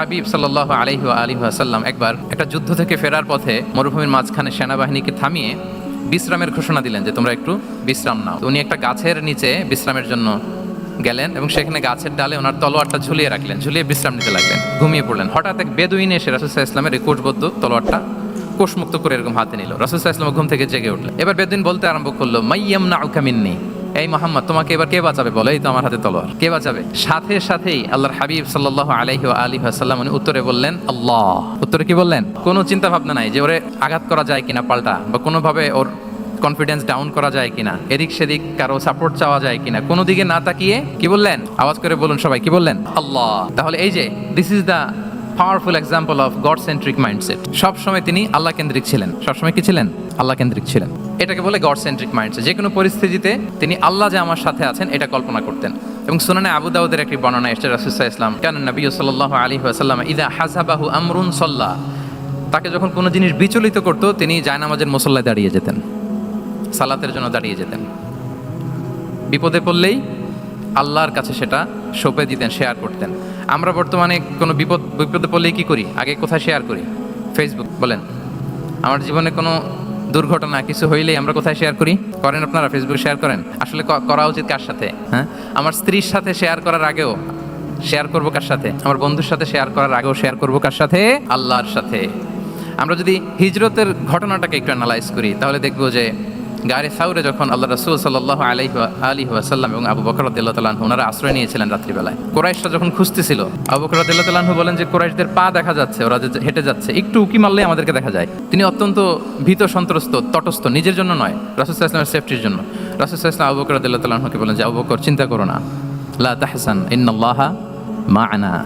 হাবিব সাল্লাহ আলহি আলী আসাল্লাম একবার একটা যুদ্ধ থেকে ফেরার পথে মরুভূমির মাঝখানে সেনাবাহিনীকে থামিয়ে বিশ্রামের ঘোষণা দিলেন যে, তোমরা একটু বিশ্রাম নাও। উনি একটা গাছের নিচে বিশ্রামের জন্য গেলেন এবং সেখানে গাছের ডালে ওনার তলোয়ারটা ঝুলিয়ে রাখলেন, ঝুলিয়ে বিশ্রাম নিতে লাগলেন, ঘুমিয়ে পড়লেন। হঠাৎ এক বেদুইন এসে রাসুসাহ ইসলামের এই কোষবদ্ধ তলোয়ারটা কোষমুক্ত করে এরকম হাতে নিল। রাসুসাহ ইসলাম ঘুম থেকে জেগে উঠলেন। এবার বেদুইন বলতে আরম্ভ করল মাইয়াম না আউকামিন্নি এই মোহাম্মদ, তোমাকে এবার কে বাঁচাবে বলে? এই তো আমার হাতে তলোয়ার। কে বাঁচাবে? সাথে সাথেই আল্লাহর হাবিব সাল্লাহ আলাইহি আলী সাল্লাম উনি উত্তরে বললেন, আল্লাহ। উত্তরে কি বললেন? কোনো চিন্তা ভাবনা নাই যে ওরে আঘাত করা যায় কিনা পাল্টা বা কোনোভাবে ওর কনফিডেন্স ডাউন করা যায় কিনা, এদিক সেদিক কারও সাপোর্ট চাওয়া যায় কিনা, কোনো দিকে না তাকিয়ে কি বললেন? আওয়াজ করে বলুন সবাই, কি বললেন? আল্লাহ। তাহলে এই যে this is the powerful example of God centric mindset সবসময় তিনি আল্লাহ কেন্দ্রিক ছিলেন। সবসময় কি ছিলেন? আল্লাহ কেন্দ্রিক ছিলেন। এটাকে বলে গড সেন্ট্রিক মাইন্ডসেট যে কোনো পরিস্থিতিতে তিনি আল্লাহ যে আমার সাথে আছেন, এটা কল্পনা করতেন। এবং সুনানে আবু দাউদের একটি বর্ণনা এসছে রাসুসাহ ইসলাম কেন নবী সাল্লাহ আলী আসাল্লাম ইদা হাসাবাহু আমরুন সল্লাহ তাকে যখন কোনো জিনিস বিচলিত করতো, তিনি জায়নামাজের মুসল্লায় দাঁড়িয়ে যেতেন। সালাতের জন্য দাঁড়িয়ে যেতেন। বিপদে পড়লেই আল্লাহর কাছে সেটা সঁপে দিতেন শেয়ার করতেন। আমরা বর্তমানে কোনো বিপদ, বিপদে পড়লেই কি করি? আগে কোথায় শেয়ার করি? ফেসবুক বলেন। আমার জীবনে কোনো দুর্ঘটনা, কিছু হইলেই আমরা কোথায় শেয়ার করি? করেন আপনারা ফেসবুক শেয়ার করেন। আসলে করা উচিত কার সাথে? হ্যাঁ? আমার স্ত্রীর সাথে শেয়ার করার আগেও শেয়ার করব কার সাথে? আমার বন্ধুর সাথে শেয়ার করার আগেও শেয়ার করব কার সাথে? আল্লাহর সাথে। আমরা যদি হিজরতের ঘটনাটাকে একটু অ্যানালাইজ করি, তাহলে দেখব যে গাড়ি সাউরে যখন আল্লাহ রসুল সাল্লাহ আলাইহি আলী ওয়াসাল্লাম এবং আবু বকর তালাহ ওনারা আশ্রয় নিয়েছিলেন রাত্রিবেলায়। কোরাইশরা যখন খুঁজতেছিল, আবু বকর তালাহ বলেন যে কোরাইশদের পা দেখা যাচ্ছে, ওরা যে হেঁটে যাচ্ছে, একটু উকি মারলে আমাদেরকে দেখা যায়। তিনি অত্যন্ত ভীত, সন্ত্রস্ত, তটস্থ, নিজের জন্য নয় রাসুসাহ ইসলামের সেফটির জন্য। রাসুসাহ ইসলাম আবু বকর রদিল্লাহ বলেন যে, আবু বকর, চিন্তা করো না। লা তাহসান, ইন্নাল্লাহা মা'না।